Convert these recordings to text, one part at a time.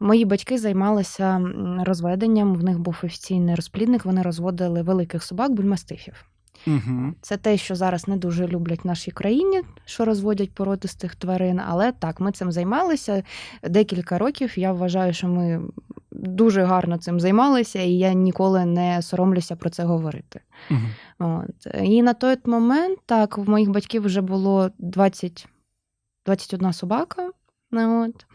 Мої батьки займалися розведенням. В них був офіційний розплідник. Вони розводили великих собак бульмастифів. Угу. Це те, що зараз не дуже люблять в нашій країні, що розводять породистих тварин. Але так, ми цим займалися декілька років. Я вважаю, що ми дуже гарно цим займалися, і я ніколи не соромлюся про це говорити. Угу. От. І на той момент, так, в моїх батьків вже було 20, 21 собака. Ну, От.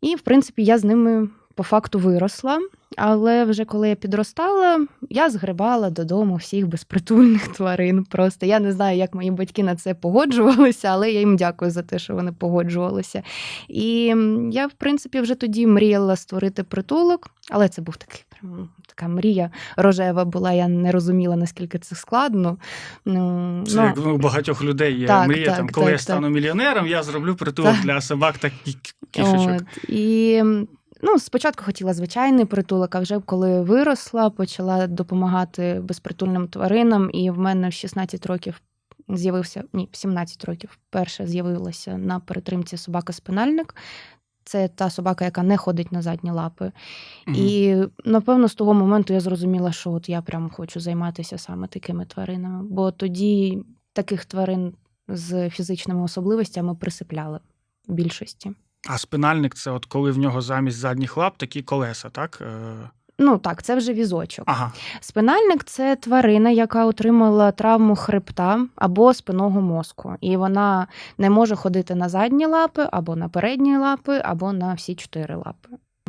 І, в принципі, я з ними по факту виросла. Але вже коли я підростала, я згребала додому всіх безпритульних тварин. Просто я не знаю, як мої батьки на це погоджувалися, але я їм дякую за те, що вони погоджувалися. І я, в принципі, вже тоді мріяла створити притулок, але це був такий прям така мрія рожева була. Я не розуміла, наскільки це складно. Ну, Це ну, як у багатьох людей є Так, мрія, так, там, коли так, я стану мільйонером, я зроблю притулок для собак та. От, і ну, спочатку хотіла звичайний притулок, а вже коли виросла, почала допомагати безпритульним тваринам, і в мене в 16 років з'явився, ні, в 17 років перше з'явилася на перетримці собака-спинальник. Це та собака, яка не ходить на задні лапи. Мгм. І напевно з того моменту я зрозуміла, що от я прям хочу займатися саме такими тваринами. Бо тоді таких тварин з фізичними особливостями присипляли в більшості. А спинальник це от коли в нього замість задніх лап такі колеса, так? Е, Ну так, це вже візочок. Ага. Спинальник це тварина, яка отримала травму хребта або спинного мозку, і вона не може ходити на задні лапи, або на передні лапи, або на всі чотири лапи.